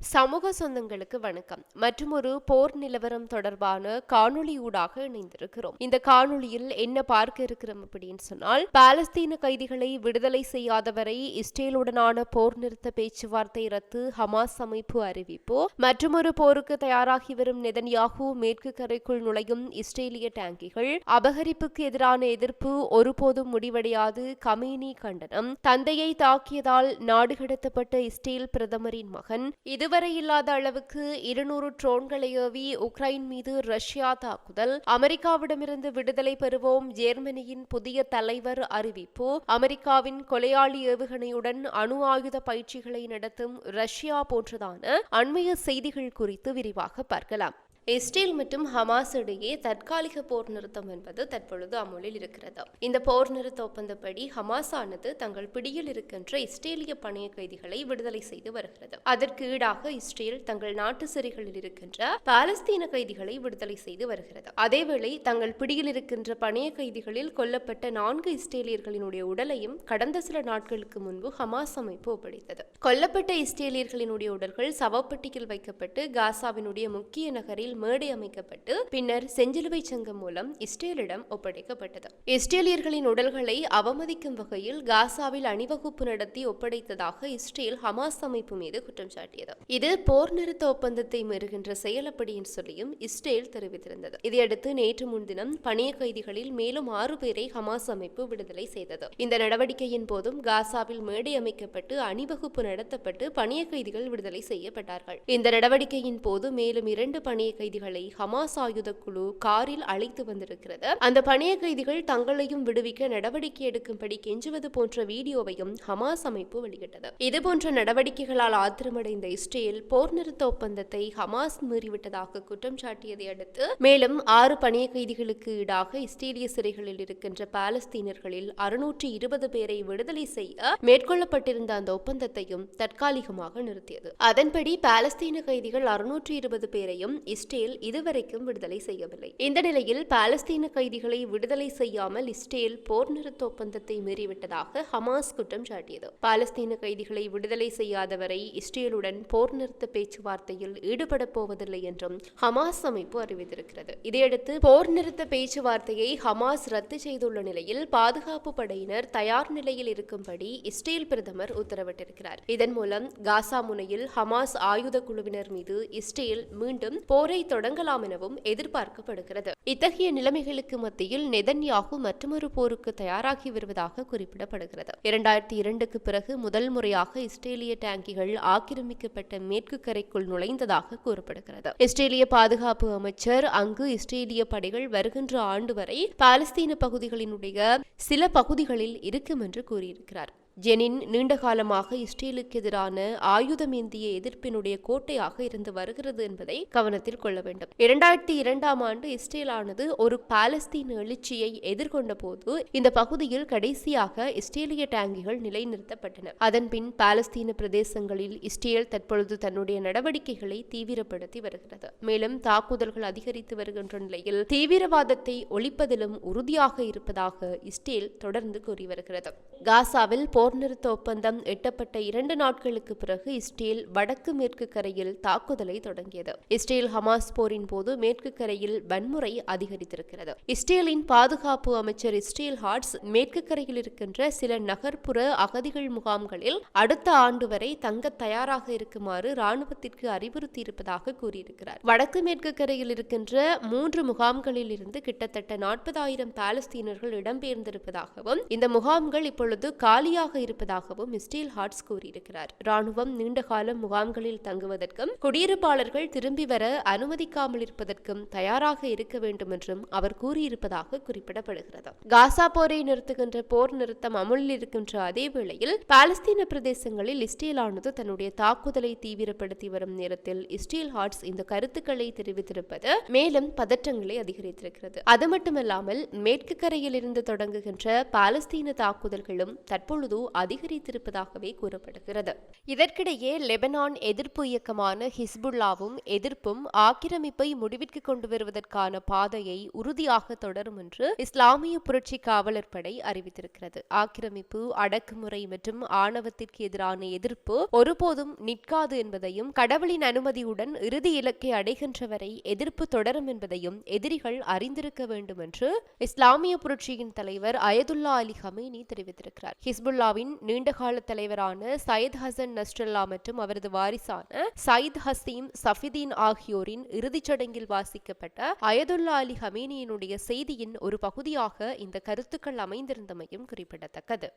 சமூக சொந்தங்களுக்கு வணக்கம். மற்றும் ஒரு போர் நிலவரம் தொடர்பான காணொளி ஊடாக இணைந்திருக்கிறோம். இந்த காணொளியில் என்ன பார்க்க இருக்கிறோம் அப்படின்னு சொன்னால் பாலஸ்தீன கைதிகளை விடுதலை செய்யாதவரை இஸ்ரேலுடனான போர் நிறுத்த பேச்சுவார்த்தை ரத்து ஹமாஸ் அமைப்பு அறிவிப்பு மற்றும் ஒரு போருக்கு தயாராகி வரும் நெதன்யாகு மேற்கு கரைக்குள் நுழையும் இஸ்ரேலிய டேங்கிகள் அபகரிப்புக்கு எதிரான எதிர்ப்பு ஒருபோதும் முடிவடையாது கமினி கண்டனம் தந்தையை தாக்கியதால் நாடு கடத்தப்பட்ட இஸ்ரேல் பிரதமரின் மகன் இது இதுவரை இல்லாத அளவுக்கு இருநூறு ட்ரோன்களை ஏவி உக்ரைன் மீது ரஷ்யா தாக்குதல். அமெரிக்காவிடமிருந்து விடுதலை பெறுவோம் ஜெர்மனியின் புதிய தலைவர் அறிவிப்பு. அமெரிக்காவின் கொலையாளி ஏவுகணையுடன் அணு ஆயுத பயிற்சிகளை நடத்தும் ரஷ்யா போன்றதான அண்மைய செய்திகள் குறித்து விரிவாக பார்க்கலாம். இஸ்ரேல் மற்றும் ஹமாஸ் இடையே தற்காலிக போர் நிறுத்தம் என்பது தற்பொழுது அமுலில் இருக்கிறது. இந்த போர் நிறுத்த ஒப்பந்தப்படி ஹமாஸ் ஆனது தங்கள் பிடியில் இருக்கின்ற இஸ்ரேலிய பணைய கைதிகளை விடுதலை செய்து வருகிறது. அதற்கு ஈடாக இஸ்ரேல் தங்கள் நாட்டு சிறைகளில் இருக்கின்ற பாலஸ்தீன கைதிகளை விடுதலை செய்து வருகிறது. அதேவேளை தங்கள் பிடியில் இருக்கின்ற பணைய கைதிகளில் கொல்லப்பட்ட நான்கு இஸ்ரேலியர்களினுடைய உடலையும் கடந்த சில நாட்களுக்கு முன்பு ஹமாஸ் அமைப்பு ஒப்படைத்தது. கொல்லப்பட்ட இஸ்ரேலியர்களினுடைய உடல்கள் சவப்பட்டியில் வைக்கப்பட்டு காசாவினுடைய முக்கிய நகரில் மேடை அமைக்கப்பட்டு பின்னர் செஞ்சிலுவை சங்கம் மூலம் இஸ்ரேலிடம் ஒப்படைக்கப்பட்டது. இஸ்ரேலியர்களின் உடல்களை அவமதிக்கும் வகையில் காசாவில் அணிவகுப்பு நடத்தி ஒப்படைத்ததாக இஸ்ரேல் ஹமாஸ் அமைப்பு மீது குற்றம் சாட்டியது. இது போர் நிறுத்த ஒப்பந்தத்தை மீறுகின்ற செயல் அப்படின்னு சொல்லியும் இஸ்ரேல் தெரிவித்திருந்தது. இதையடுத்து நேற்று முன்தினம் பணிய கைதிகளில் மேலும் ஆறு பேரை ஹமாஸ் அமைப்பு விடுதலை செய்தது. இந்த நடவடிக்கையின் போதும் காசாவில் மேடை அமைக்கப்பட்டு அணிவகுப்பு நடத்தப்பட்டு பணிய கைதிகள் விடுதலை செய்யப்பட்டார்கள். இந்த நடவடிக்கையின் போது மேலும் இரண்டு பணிய கைதிகளை ஹமாஸ் ஆயுத குழு காரில் அழைத்து வந்திருக்கிறது. அந்த பணிய கைதிகள் தங்களையும் விடுவிக்க நடவடிக்கை எடுக்கும்படி கெஞ்சுவது போன்ற வீடியோவையும் ஹமாஸ் அமைப்பு வெளியிட்டது. இதுபோன்ற நடவடிக்கைகளால் ஆத்திரமடைந்த இஸ்ரேல் போர் நிறுத்த ஒப்பந்தத்தை ஹமாஸ் மீறிவிட்டதாக குற்றம் சாட்டியதை அடுத்து மேலும் ஆறு பணிய கைதிகளுக்கு ஈடாக இஸ்ரேலிய சிறைகளில் இருக்கின்ற பாலஸ்தீனர்களில் அறுநூற்றி இருபது பேரை விடுதலை செய்ய மேற்கொள்ளப்பட்டிருந்த அந்த ஒப்பந்தத்தையும் தற்காலிகமாக நிறுத்தியது. அதன்படி பாலஸ்தீன கைதிகள் அறுநூற்றி இருபது பேரையும் இஸ்ரேல் இதுவரைக்கும் விடுதலை செய்யவில்லை. இந்த நிலையில் பாலஸ்தீன கைதிகளை விடுதலை செய்யாமல் இஸ்ரேல் போர் நிறுத்த ஒப்பந்தத்தை மீறிவிட்டதாக ஹமாஸ் குற்றம் சாட்டியது. பாலஸ்தீன கைதிகளை விடுதலை செய்யாதவரை இஸ்ரேலுடன் போர் நிறுத்த பேச்சுவார்த்தையில் ஈடுபட போவதில்லை என்றும் ஹமாஸ் அமைப்பு அறிவித்திருக்கிறது. இதையடுத்து போர் நிறுத்த பேச்சுவார்த்தையை ஹமாஸ் ரத்து செய்துள்ள நிலையில் பாதுகாப்பு படையினர் தயார் நிலையில் இருக்கும்படி இஸ்ரேல் பிரதமர் உத்தரவிட்டிருக்கிறார். இதன் மூலம் காசா முனையில் ஹமாஸ் ஆயுத குழுவினர் மீது இஸ்ரேல் மீண்டும் போரை தொடங்கலாம் எனவும் எதிர்பார்க்கப்படுகிறது. இத்தகைய நிலைமைகளுக்கு மத்தியில் நெதன்யாகு மற்றொரு போருக்கு தயாராகி வருவதாக குறிப்பிடப்படுகிறது. இரண்டாயிரத்தி இரண்டுக்கு பிறகு முதல் முறையாக இஸ்ரேலிய டேங்கிகள் ஆக்கிரமிக்கப்பட்ட மேற்கு கரைக்குள் நுழைந்ததாக கூறப்படுகிறது. இஸ்ரேலிய பாதுகாப்பு அமைச்சர் அங்கு இஸ்ரேலிய படைகள் வருகின்ற ஆண்டு வரை பாலஸ்தீன பகுதிகளினுடைய சில பகுதிகளில் இருக்கும் என்று கூறியிருக்கிறார். ஜெனின் நீண்ட காலமாக இஸ்ரேலுக்கு எதிரான ஆயுதமேந்திய எதிர்ப்பினுடைய கோட்டையாக இருந்து வருகிறது என்பதை கவனத்தில் கொள்ள வேண்டும். இரண்டாயிரத்தி இரண்டாம் ஆண்டு இஸ்ரேலானது ஒரு பாலஸ்தீன எழுச்சியை எதிர்கொண்ட போது இந்த பகுதியில் கடைசியாக இஸ்ரேலிய டேங்கிகள் நிலைநிறுத்தப்பட்டன. அதன்பின் பாலஸ்தீன பிரதேசங்களில் இஸ்ரேல் தற்பொழுது தன்னுடைய நடவடிக்கைகளை தீவிரப்படுத்தி வருகிறது. மேலும் தாக்குதல்கள் அதிகரித்து வருகின்ற நிலையில் தீவிரவாதத்தை ஒழிப்பதிலும் உறுதியாக இருப்பதாக இஸ்ரேல் தொடர்ந்து கூறி வருகிறது. காசாவில் போர் நிறுத்த ஒப்பந்தம் எட்டப்பட்ட இரண்டு நாட்களுக்கு பிறகு இஸ்ரேல் வடக்கு மேற்கு கரையில் தாக்குதலை தொடங்கியது. இஸ்ரேல் ஹமாஸ் போரின் போது மேற்கு கரையில் வன்முறை அதிகரித்திருக்கிறது. இஸ்ரேலின் பாதுகாப்பு அமைச்சர் இஸ்ரேல் ஹார்ட்ஸ் மேற்கு கரையில் இருக்கின்ற சில நகர்ப்புற அகதிகள் முகாம்களில் அடுத்த ஆண்டு வரை தங்க தயாராக இருக்குமாறு ராணுவத்திற்கு அறிவுறுத்தியிருப்பதாக கூறியிருக்கிறார். வடக்கு மேற்கு கரையில் இருக்கின்ற மூன்று முகாம்களில் இருந்து கிட்டத்தட்ட நாற்பதாயிரம் பாலஸ்தீனர்கள் இடம்பெயர்ந்திருப்பதாகவும் இந்த முகாம்கள் இப்பொழுது காலியாக இருப்பதாகவும் ஸ்டீல் ஹார்ட்ஸ் கூறியிருக்கிறார். ராணுவம் நீண்ட காலம் முகாம்களில் தங்குவதற்கும் குடியிருப்பாளர்கள் திரும்பி வர அனுமதிக்காமல் இருப்பதற்கும் தயாராக இருக்க வேண்டும் என்றும் அவர் கூறியிருப்பதாக குறிப்பிடப்படுகிறது. காசா போரை நிறுத்துகின்ற போர் நிறுத்தம் அமுலில் இருக்கின்ற அதே வேளையில் பாலஸ்தீன பிரதேசங்களில் இஸ்ரேலானது தன்னுடைய தாக்குதலை தீவிரப்படுத்தி வரும் நேரத்தில் இஸ்ரேல் ஹார்ட்ஸ் இந்த கருத்துக்களை தெரிவித்திருப்பது மேலும் பதற்றங்களை அதிகரித்திருக்கிறது. அது மட்டுமல்லாமல் மேற்கு கரையில் இருந்து தொடங்குகின்ற பாலஸ்தீன தாக்குதல்களும் தற்பொழுது அதிகரித்திருப்பதாகவே கூறப்படுகிறது. இதற்கிடையே லெபனான் எதிர்ப்பு இயக்கமான ஹிஸ்புல்லாவும் எதிர்ப்பும் ஆக்கிரமிப்பை முடிவிற்கு கொண்டு வருவதற்கான பாதையை உறுதியாக தொடரும் என்று இஸ்லாமிய புரட்சி காவலர் படை அறிவித்திருக்கிறது. ஆக்கிரமிப்பு அடக்குமுறை மற்றும் ஆணவத்திற்கு எதிரான எதிர்ப்பு ஒருபோதும் நிற்காது என்பதையும் கடவுளின் அனுமதியுடன் இறுதி இலக்கை அடைகின்ற வரை எதிர்ப்பு தொடரும் என்பதையும் எதிரிகள் அறிந்திருக்க வேண்டும் என்று இஸ்லாமிய புரட்சியின் தலைவர் அயதுல்லா அலி ஹமீனி தெரிவித்திருக்கிறார். ஹிஸ்புல்லா அமெரிக்காவின் நீண்டகால தலைவரான சயத் ஹசன் நஸ்ரல்லா மற்றும் அவரது வாரிசான சயித் ஹசீம் சஃபிதீன் ஆகியோரின் இறுதிச் சடங்கில் வாசிக்கப்பட்ட அயதுல்லா அலி ஹமீனியினுடைய செய்தியின் ஒரு பகுதியாக இந்த கருத்துக்கள் அமைந்திருந்தமையும் குறிப்பிடத்தக்கது.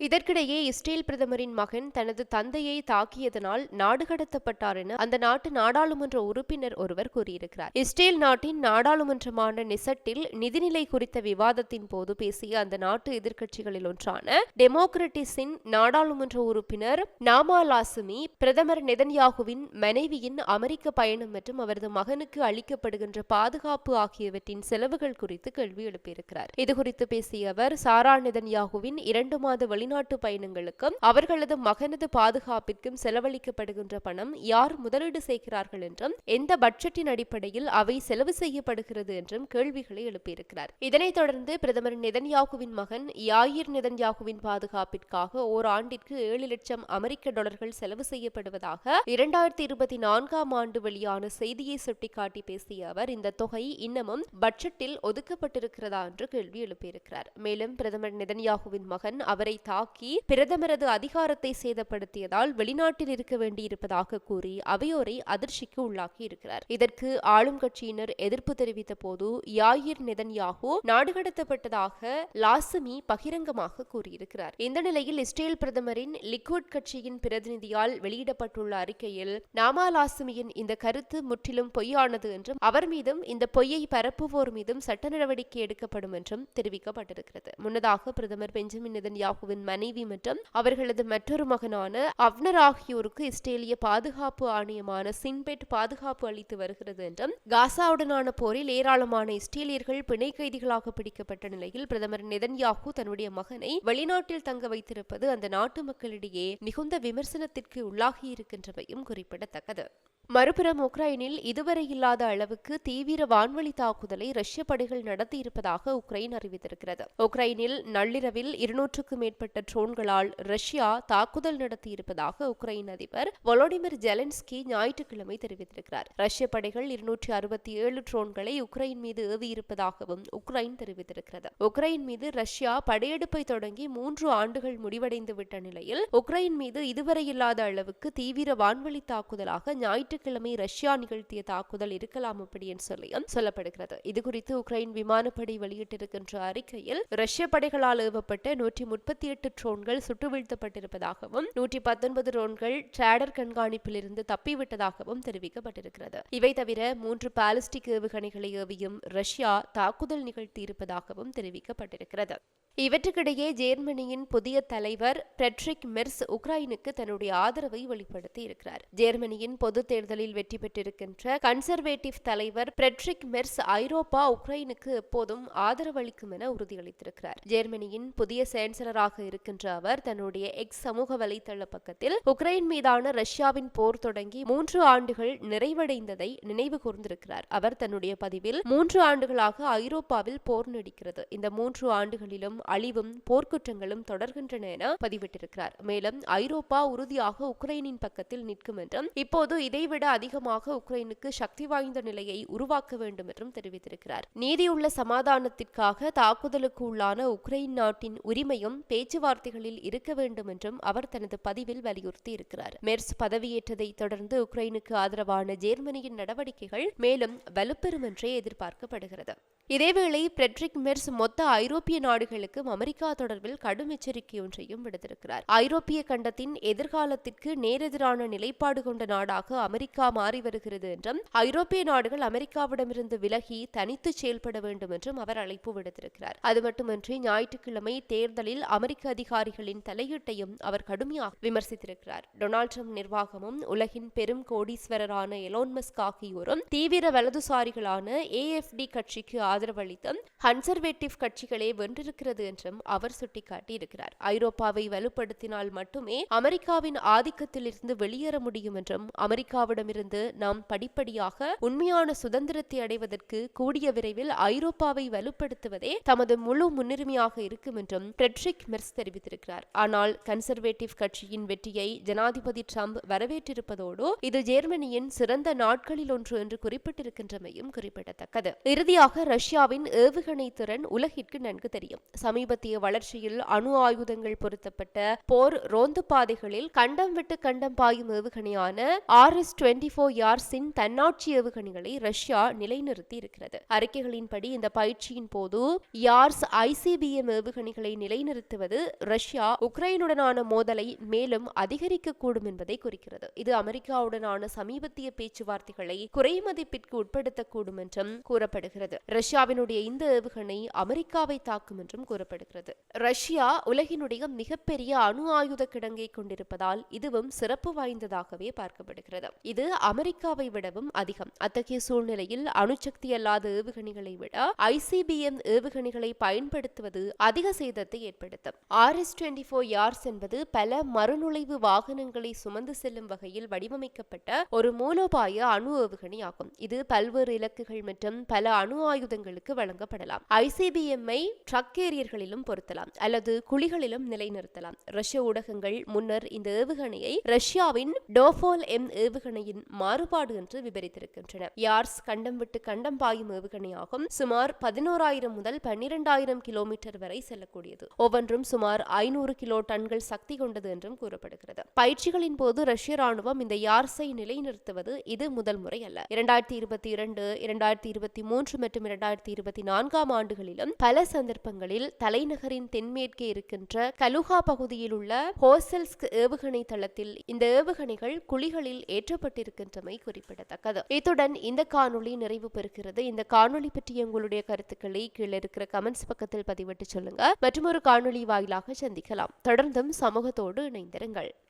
இதற்கிடையே இஸ்ரேல் பிரதமரின் மகன் தனது தந்தையை தாக்கியதனால் நாடு கடத்தப்பட்டார் என அந்த நாட்டு நாடாளுமன்ற உறுப்பினர் ஒருவர் கூறியிருக்கிறார். இஸ்ரேல் நாட்டின் நாடாளுமன்றமான நிசட்டில் நிதிநிலை குறித்த விவாதத்தின் போது பேசிய அந்த நாட்டு எதிர்க்கட்சிகளில் ஒன்றான டெமோக்ரட்டிஸின் நாடாளுமன்ற உறுப்பினர் நாமா லாசுமி பிரதமர் நெதன்யாகுவின் மனைவியின் அமெரிக்க பயணம் மற்றும் அவரது மகனுக்கு அளிக்கப்படுகின்ற பாதுகாப்பு ஆகியவற்றின் செலவுகள் குறித்து கேள்வி எழுப்பியிருக்கிறார். இதுகுறித்து பேசிய அவர் சாரா நெதன்யாகுவின் இரண்டு மாத வெளி வெளிநாட்டு பயணங்களுக்கும் அவர்களது மகனது பாதுகாப்பிற்கும் செலவழிக்கப்படுகின்ற பணம் யார் முதலீடு செய்கிறார்கள் என்றும் எந்த பட்ஜெட்டின் அடிப்படையில் அவை செலவு செய்யப்படுகிறது என்றும் கேள்விகளை எழுப்பியிருக்கிறார். இதனைத் தொடர்ந்து பிரதமர் நெதன்யாகுவின் மகன் யாயிர் நெதன்யாகுவின் பாதுகாப்பிற்காக ஓர் ஆண்டிற்கு ஏழு லட்சம் அமெரிக்க டாலர்கள் செலவு செய்யப்படுவதாக இரண்டாயிரத்தி இருபத்தி நான்காம் ஆண்டு வெளியான செய்தியை சுட்டிக்காட்டி பேசிய அவர் இந்த தொகை இன்னமும் பட்ஜெட்டில் ஒதுக்கப்பட்டிருக்கிறதா என்று கேள்வி எழுப்பியிருக்கிறார். மேலும் பிரதமர் நெதன்யாகுவின் மகன் அவரை தாக்கி பிரதமரது அதிகாரத்தை சேதப்படுத்தியதால் வெளிநாட்டில் இருக்க வேண்டியிருப்பதாக கூறி அவையோரை அதிர்ச்சிக்கு உள்ளாக்கி இருக்கிறார். இதற்கு ஆளும் கட்சியினர் எதிர்ப்பு தெரிவித்த போது யாயிர் நெதன்யாகு நாடு கடத்தப்பட்டதாக லாசுமி பகிரங்கமாக கூறியிருக்கிறார். இந்த நிலையில் இஸ்ரேல் பிரதமரின் லிக்குட் கட்சியின் பிரதிநிதியால் வெளியிடப்பட்டுள்ள அறிக்கையில் நாமா லாசுமியின் இந்த கருத்து முற்றிலும் பொய்யானது என்றும் அவர் மீதும் இந்த பொய்யை பரப்புவோர் மீதும் சட்ட நடவடிக்கை எடுக்கப்படும் என்றும் தெரிவிக்கப்பட்டிருக்கிறது. முன்னதாக பிரதமர் பெஞ்சமின் நெதன்யாகுவின் மனைவி மற்றும் அவர்களது மற்றொரு மகனான அவ்னர் ஆகியோருக்கு இஸ்ரேலிய பாதுகாப்பு ஆணையமான சின்பெட் பாதுகாப்பு அளித்து வருகிறது என்றும் காசாவுடனான போரில் ஏராளமான இஸ்ரேலியர்கள் பிணை கைதிகளாக பிடிக்கப்பட்ட நிலையில் பிரதமர் நெதன்யாகு தன்னுடைய மகனை வெளிநாட்டில் தங்க வைத்திருப்பது அந்த நாட்டு மக்களிடையே மிகுந்த விமர்சனத்திற்கு உள்ளாகியிருக்கின்றமையும் குறிப்பிடத்தக்கது. மறுபுறம் உக்ரைனில் இதுவரை இல்லாத அளவுக்கு தீவிர வான்வழி தாக்குதலை ரஷ்ய படைகள் நடத்தியிருப்பதாக உக்ரைன் அறிவித்திருக்கிறது. உக்ரைனில் நள்ளிரவில் இருநூற்றுக்கும் மேற்பட்ட ட்ரோன்களால் ரஷ்யா தாக்குதல் நடத்தியிருப்பதாக உக்ரைன் அதிபர் வொலோடிமிர் ஜெலன்ஸ்கி ஞாயிற்றுக்கிழமை தெரிவித்திருக்கிறார். ரஷ்ய படைகள் இருநூற்றி அறுபத்தி ஏழு ட்ரோன்களை உக்ரைன் மீது ஏவியிருப்பதாகவும் உக்ரைன் தெரிவித்திருக்கிறது. உக்ரைன் மீது ரஷ்யா படையெடுப்பை தொடங்கி மூன்று ஆண்டுகள் முடிவடைந்து விட்ட நிலையில் உக்ரைன் மீது இதுவரை இல்லாத அளவுக்கு தீவிர வான்வழி தாக்குதலாக ஞாயிற்று ஞாயிற்றுக்கிழமை ரஷ்யா நிகழ்த்திய தாக்குதல் இருக்கலாம் அப்படின்னு சொல்லியும் சொல்லப்படுகிறது. இது குறித்து உக்ரைன் விமானப்படை வெளியிட்டிருக்கின்ற அறிக்கையில் ரஷ்ய படைகளால் ஏவப்பட்ட நூற்றி முப்பத்தி எட்டு ட்ரோன்கள் சுட்டு வீழ்த்தப்பட்டிருப்பதாகவும் நூற்றி பத்தொன்பது ட்ரோன்கள் டிராடர் கண்காணிப்பில் இருந்து தப்பிவிட்டதாகவும் தெரிவிக்கப்பட்டிருக்கிறது. இவை தவிர மூன்று பாலிஸ்டிக் ஏவுகணைகளை ஏவியும் ரஷ்யா தாக்குதல் நிகழ்த்தியிருப்பதாகவும் தெரிவிக்கப்பட்டிருக்கிறது. இவற்றுக்கிடையே ஜேர்மனியின் புதிய தலைவர் பிரெட்ரிக் மெர்ஸ் உக்ரைனுக்கு தன்னுடைய ஆதரவை வெளிப்படுத்தி இருக்கிறார் ஜேர்மனியின் பொது தேர்தலில் வெற்றி பெற்றிருக்கின்ற கன்சர்வேட்டிவ் தலைவர் பிரெட்ரிக் மெர்ஸ் ஐரோப்பா உக்ரைனுக்கு எப்போதும் ஆதரவளிக்கும் என உறுதியளித்திருக்கிறார். ஜெர்மனியின் புதிய சான்சலராக இருக்கின்ற அவர் தன்னுடைய எக்ஸ் சமூக வலைதள பக்கத்தில் உக்ரைன் மீதான ரஷ்யாவின் போர் தொடங்கி மூன்று ஆண்டுகள் நிறைவடைந்ததை நினைவு கூர்ந்திருக்கிறார். அவர் தன்னுடைய பதிவில் மூன்று ஆண்டுகளாக ஐரோப்பாவில் போர் நடிக்கிறது. இந்த மூன்று ஆண்டுகளிலும் அழிவும் போர்க்குற்றங்களும் தொடர்கின்றன என பதிவிட்டிருக்கிறார். மேலும் ஐரோப்பா உறுதியாக உக்ரைனின் பக்கத்தில் நிற்கும் என்றும் இப்போது இதைவிட விட அதிகமாக உக்ரைனுக்கு சக்தி வாய்ந்த நிலையை உருவாக்க வேண்டும் என்றும் தெரிவித்திருக்கிறார். நீதியுள்ள சமாதானத்திற்காக தாக்குதலுக்கு உள்ளான உக்ரைன் நாட்டின் உரிமையும் பேச்சுவார்த்தைகளில் இருக்க வேண்டும் என்றும் அவர் தனது பதிவில் வலியுறுத்தி இருக்கிறார் மெர்ஸ் பதவியேற்றதை தொடர்ந்து உக்ரைனுக்கு ஆதரவான ஜெர்மனியின் நடவடிக்கைகள் மேலும் வலுப்பெறும் என்றே எதிர்பார்க்கப்படுகிறது. இதேவேளை பிரெட்ரிக் மெர்ஸ் மொத்த ஐரோப்பிய நாடுகளுக்கு அமெரிக்கா தொடர்பில் கடும் எச்சரிக்கை ஒன்றையும் விடுத்திருக்கிறார். ஐரோப்பிய கண்டத்தின் எதிர்காலத்திற்கு நேரெதிரான நிலைப்பாடு கொண்ட நாடாக அமெரிக்கா மாறி வருகிறது என்றும் ஐரோப்பிய நாடுகள் அமெரிக்காவிடமிருந்து விலகி தனித்து செயல்பட வேண்டும் என்றும் அவர் அழைப்பு விடுத்திருக்கிறார். அது மட்டுமின்றி ஞாயிற்றுக்கிழமை தேர்தலில் அமெரிக்க அதிகாரிகளின் தலையீட்டையும் அவர் கடுமையாக விமர்சித்திருக்கிறார். டொனால்ட் ட்ரம்ப் நிர்வாகமும் உலகின் பெரும் கோடீஸ்வரரான எலோன் மஸ்க் ஆகியோரும் தீவிர வலதுசாரிகளான ஏஎஃப்டி கட்சிக்கு ஆதரவளித்த கன்சர்வேட்டிவ் கட்சிகளே வென்றிருக்கிறது என்றும் அவர் சுட்டிக்காட்டியிருக்கிறார். ஐரோப்பாவை வலுப்படுத்தினால் மட்டுமே அமெரிக்காவின் ஆதிக்கத்திலிருந்து வெளியேற முடியும் என்றும் அமெரிக்காவிடமிருந்து நாம் படிப்படியாக உண்மையான சுதந்திரத்தை அடைவதற்கு கூடிய விரைவில் ஐரோப்பாவை வலுப்படுத்துவதே தமது முழு முன்னுரிமையாக இருக்கும் என்றும் பிரெட்ரிக் மெர்ஸ் தெரிவித்திருக்கிறார். ஆனால் கன்சர்வேட்டிவ் கட்சியின் வெற்றியை ஜனாதிபதி ட்ரம்ப் வரவேற்றிருப்பதோடு இது ஜெர்மனியின் சிறந்த நாட்களில் ஒன்று என்று குறிப்பிட்டிருக்கின்றமையும் குறிப்பிடத்தக்கது. இறுதியாக ரஷ்ய ரஷ்யாவின் ஏவுகணை திறன் உலகிற்கு நன்கு தெரியும். சமீபத்திய வளர்ச்சியில் அணு ஆயுதங்கள் பொருத்தப்பட்ட போர் ரோந்து பாதைகளில் கண்டம் விட்டு கண்டம் பாயும் ஏவுகணையான ஆர் எஸ் டுவெண்டி போர் யார்ஸின் தன்னாட்சி ஏவுகணைகளை ரஷ்யா நிலைநிறுத்தி இருக்கிறது. அறிக்கைகளின்படி இந்த பயிற்சியின் போது யார்ஸ் ஐசிபிஎம் ஏவுகணைகளை நிலைநிறுத்துவது ரஷ்யா உக்ரைனுடனான மோதலை மேலும் அதிகரிக்கக்கூடும் என்பதை குறிக்கிறது. இது அமெரிக்காவுடனான சமீபத்திய பேச்சுவார்த்தைகளை குறைமதிப்பிற்கு உட்படுத்தக்கூடும் என்றும் கூறப்படுகிறது. ரஷ்யா ரஷ்யாவினுடைய இந்த ஏவுகணை அமெரிக்காவை தாக்கும் என்றும் கூறப்படுகிறது. ரஷ்யா உலகினுடைய மிகப்பெரிய அணு ஆயுத கிடங்கை கொண்டிருப்பதால் இதுவும் சிறப்பு வாய்ந்ததாகவே பார்க்கப்படுகிறது. இது அமெரிக்காவை விடவும் அதிகம். அத்தகைய சூழ்நிலையில் அணுசக்தி அல்லாத ஏவுகணைகளை விட ஐசிபிஎம் ஏவுகணைகளை பயன்படுத்துவது அதிக சேதத்தை ஏற்படுத்தும். R S twenty four Yars என்பது பல மறுநுழைவு வாகனங்களை சுமந்து செல்லும் வகையில் வடிவமைக்கப்பட்ட ஒரு மூலோபாய அணு ஏவுகணை ஆகும் இது பல்வேறு இலக்குகள் மற்றும் பல அணு ஆயுத ஆயுதங்களுக்கு வழங்கப்படலாம். ஐசிபிஎம்ஐ ட்ரக் கேரியர்களிலும் பொருத்தலாம் அல்லது குழிகளிலும் நிலைநிறுத்தலாம். ரஷ்ய ஊடகங்கள் முன்னர் இந்த ஏவுகணையை ரஷ்யாவின் டோஃபோல் எம் ஏவுகணையின் மாறுபாடு என்று விவரித்திருக்கின்றன. யார்ஸ் கண்டம் விட்டு கண்டம் பாயும் ஏவுகணையாகும். சுமார் பதினோராயிரம் முதல் பன்னிரண்டாயிரம் கிலோமீட்டர் வரை செல்லக்கூடியது. ஒவ்வொன்றும் சுமார் ஐநூறு கிலோ டன்கள் சக்தி கொண்டது என்றும் கூறப்படுகிறது. பயிற்சிகளின் போது ரஷ்ய ராணுவம் இந்த யார்ஸை நிலைநிறுத்துவது இது முதல் முறை அல்ல. இரண்டாயிரத்தி இருபத்தி இரண்டு இரண்டாயிரத்தி இருபத்தி மூன்று மற்றும் இரண்டாயிரத்தி இருபத்தி நான்காம் ஆண்டுகளிலும் பல சந்தர்ப்பங்களில் தலைநகரின் தென்மேற்கே இருக்கின்ற கலுகா பகுதியில் உள்ள ஹோசல்ஸ்க் ஏவுகணை தளத்தில் இந்த ஏவுகணைகள் குழிகளில் ஏற்றப்பட்டிருக்கின்றமை குறிப்பிடத்தக்கது. இத்துடன் இந்த காணொளி நிறைவு பெறுகிறது. இந்த காணொளி பற்றிய உங்களுடைய கருத்துக்களை கீழே இருக்கிற கமெண்ட்ஸ் பக்கத்தில் பதிவிட்டு சொல்லுங்க. மற்றும் ஒரு காணொளி வாயிலாக சந்திக்கலாம். தொடர்ந்தும் சமூகத்தோடு இணைந்திருங்கள்.